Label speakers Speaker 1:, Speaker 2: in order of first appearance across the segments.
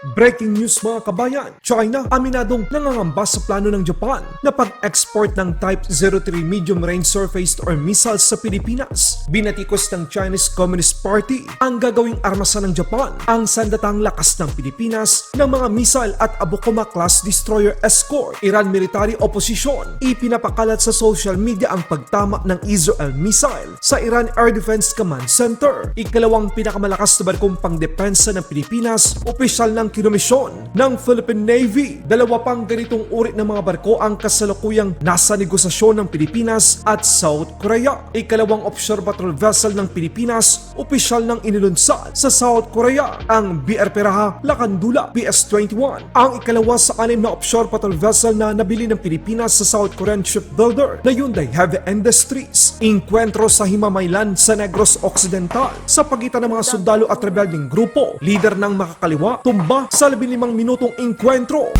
Speaker 1: Breaking news mga kabayan, China aminadong nangangamba sa plano ng Japan na pag-export ng Type 03 medium range surface or missiles sa Pilipinas. Binatikos ng Chinese Communist Party ang gagawing armasan ng Japan ang sandatang lakas ng Pilipinas ng mga missile at Abukoma class destroyer escort. Iran military opposition ipinapakalat sa social media ang pagtama ng Israel missile sa Iran Air Defense Command Center. Ikalawang pinakamalakas na barkong pangdepensa ng Pilipinas, opisyal ng kinomisyon ng Philippine Navy. Dalawa pang ganitong uri ng mga barko ang kasalukuyang nasa negosasyon ng Pilipinas at South Korea. Ikalawang offshore patrol vessel ng Pilipinas, opisyal ng inilunsad sa South Korea, ang BR Peraha Lakandula PS-21. Ang ikalawa sa anim na offshore patrol vessel na nabili ng Pilipinas sa South Korean shipbuilder na Hyundai Heavy Industries. Inkwentro sa Himamaylan sa Negros Occidental sa pagitan ng mga sundalo at rebelding grupo. Leader ng makakaliwa, tumba sa 15 minutong inkwentro.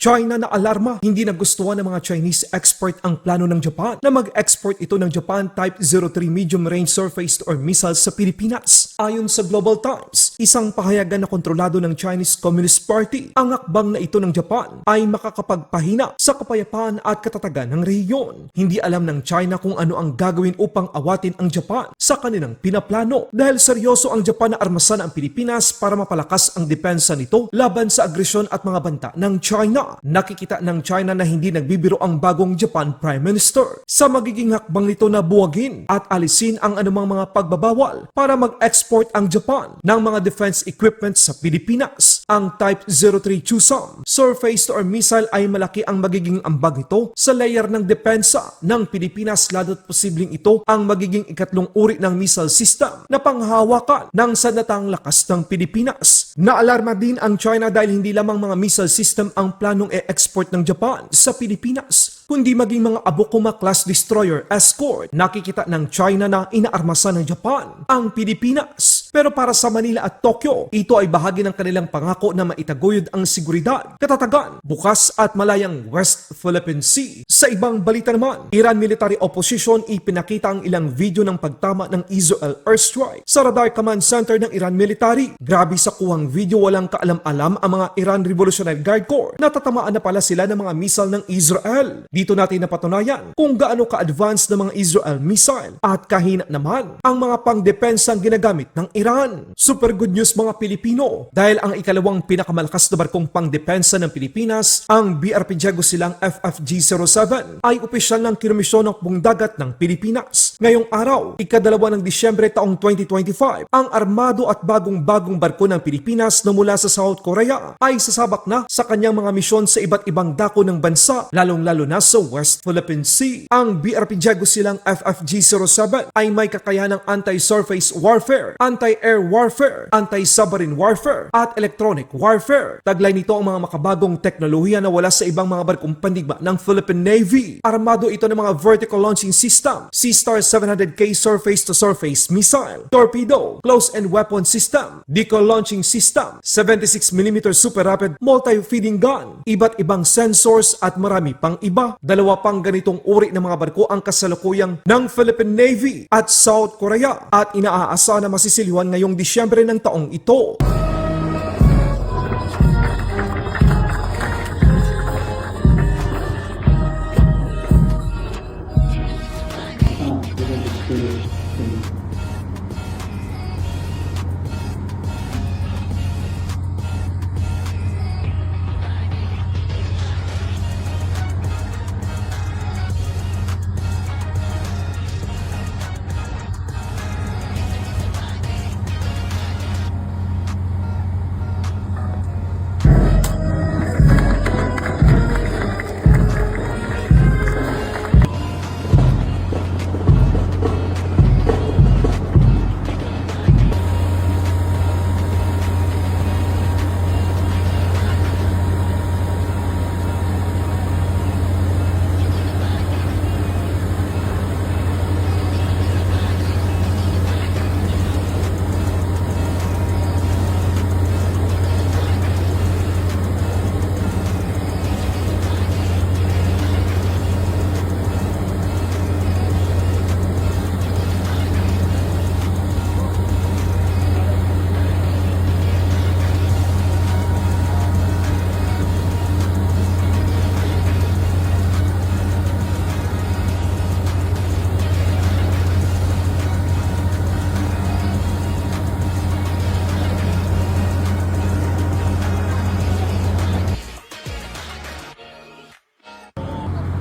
Speaker 1: China na alarma, hindi nagustuhan ng mga Chinese export ang plano ng Japan na mag-export ito ng Japan Type 03 medium range surface or missiles sa Pilipinas. Ayon sa Global Times, isang pahayagan na kontrolado ng Chinese Communist Party, ang akbang na ito ng Japan ay makakapagpahina sa kapayapaan at katatagan ng rehiyon. Hindi alam ng China kung ano ang gagawin upang awatin ang Japan sa kanilang pinaplano dahil seryoso ang Japan na armasan ang Pilipinas para mapalakas ang depensa nito laban sa agresyon at mga banta ng China. Nakikita ng China na hindi nagbibiro ang bagong Japan Prime Minister sa magiging hakbang nito na buwagin at alisin ang anumang mga pagbabawal para mag-export ang Japan ng mga defense equipment sa Pilipinas. Ang Type 03 Chusam surface or missile ay malaki ang magiging ambag nito sa layer ng depensa ng Pilipinas lalo't posibleng ito ang magiging ikatlong uri ng missile system na panghawakan ng sandatang lakas ng Pilipinas. Naalarma din ang China dahil hindi lamang mga missile system ang planong e-export ng Japan sa Pilipinas kundi maging mga Abukuma class destroyer escort. Nakikita ng China na inaarmasan ng Japan ang Pilipinas. Pero para sa Manila at Tokyo, ito ay bahagi ng kanilang pangako na maitaguyod ang seguridad, katatagan, bukas at malayang West Philippine Sea. Sa ibang balita naman, Iran military opposition ipinakita ang ilang video ng pagtama ng Israel airstrike sa Radar Command Center ng Iran military. Grabe sa kuhang video walang kaalam-alam ang mga Iran Revolutionary Guard Corps. Natatamaan na pala sila ng mga missile ng Israel. Dito natin napatunayan kung gaano ka-advanced ng mga Israel missile at kahina naman ang mga pangdepensang ginagamit ng Iran. Super good news mga Pilipino dahil ang ikalawang pinakamalakas na barkong pangdepensa ng Pilipinas, ang BRP Diego silang FFG-07 ay opisyal ng kinomisyon ng buong dagat ng Pilipinas. Ngayong araw, ikadalawa ng Disyembre taong 2025, ang armado at bagong-bagong barko ng Pilipinas na mula sa South Korea ay sasabak na sa kanyang mga misyon sa iba't ibang dako ng bansa, lalong-lalo na sa West Philippine Sea. Ang BRP Diego silang FFG-07 ay may kakayanang anti-surface warfare, anti-air warfare, anti-submarine warfare, at electronic warfare. Taglay nito ang mga makabagong teknolohiya na wala sa ibang mga barkong pandigma ng Philippine Navy. Armado ito ng mga vertical launching system, Sea-Star 700K surface-to-surface missile, torpedo, close-end weapon system, decoy launching system, 76mm super rapid multi-feeding gun, iba't ibang sensors at marami pang iba. Dalawa pang ganitong uri ng mga barko ang kasalukuyang ng Philippine Navy at South Korea at inaasa na masisiliwan ngayong Disyembre ng taong ito.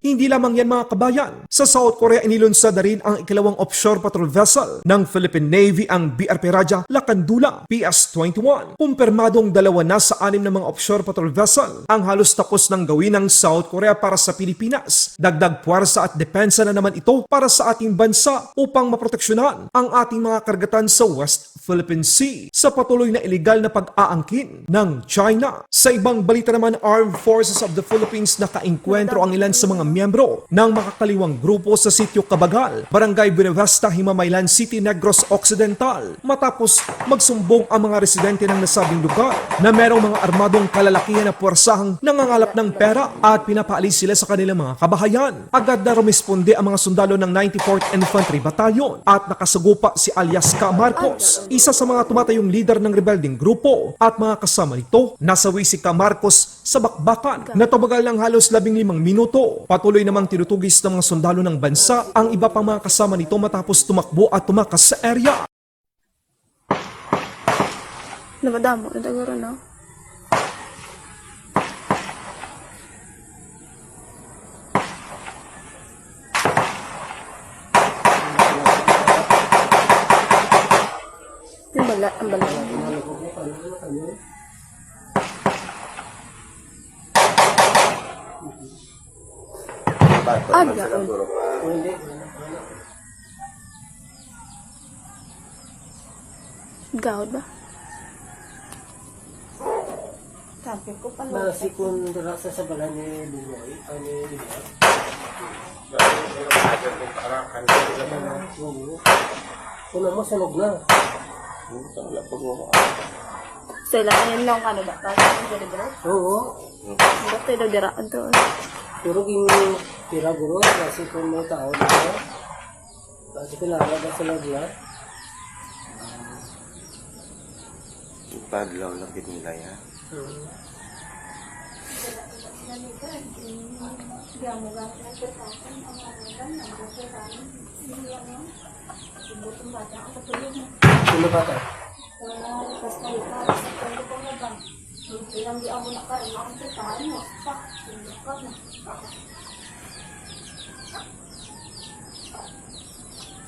Speaker 1: Hindi lamang yan mga kabayan. Sa South Korea inilunsad na rin ang ikalawang offshore patrol vessel ng Philippine Navy ang BRP Raja Lakandula PS-21. Kumpirmadong dalawa na sa anim na mga offshore patrol vessel ang halos tapos ng gawin ng South Korea para sa Pilipinas. Dagdag puwersa at depensa na naman ito para sa ating bansa upang maproteksyonan ang ating mga karagatan sa West Philippine Sea sa patuloy na iligal na pag-aangkin ng China. Sa ibang balita naman, Armed Forces of the Philippines nakainkwentro ang ilan sa mga miyembro ng makakaliwang grupo sa sitio Kabagal, Barangay Buenavesta, Himamaylan City, Negros Occidental matapos magsumbong ang mga residente ng nasabing lugar na merong mga armadong kalalakihan na puwersahang nangangalap ng pera at pinapaalis sila sa kanilang mga kabahayan. Agad na rumisponde ang mga sundalo ng 94th Infantry Battalion at nakasagupa si alias Ka Marcos, isa sa mga tumatayong leader ng rebelding grupo at mga kasama nito. Nasawi si Ka Marcos sa bakbakan na tumagal ng halos 15 minuto. Patuloy namang tinutugis ng mga sundalo ng bansa ang iba pang mga kasama nito matapos tumakbo at tumakas sa area.
Speaker 2: Namadamo, nagagaro na. Yung bala, ang bala. Ah. Gawad ba? Sabi ko pala.
Speaker 3: Masikon dira sa sabalan ni Buloy, ani Liga. Oo. Kuna mo sunog na.
Speaker 2: Sila, ayun lang ano ba? Tapos ang dira
Speaker 3: Oo.
Speaker 2: Hindi tayo nagdiraan to.
Speaker 3: Pero ging tira guro kasi kung may tao dito. Kasi kilala ba sila dila?
Speaker 4: Padlaw lang din nila yan.
Speaker 3: Sino ba tayo?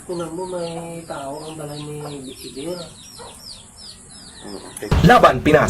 Speaker 3: Kuna mo may tao ang balay ni.
Speaker 4: Mm,
Speaker 1: Laban Pinas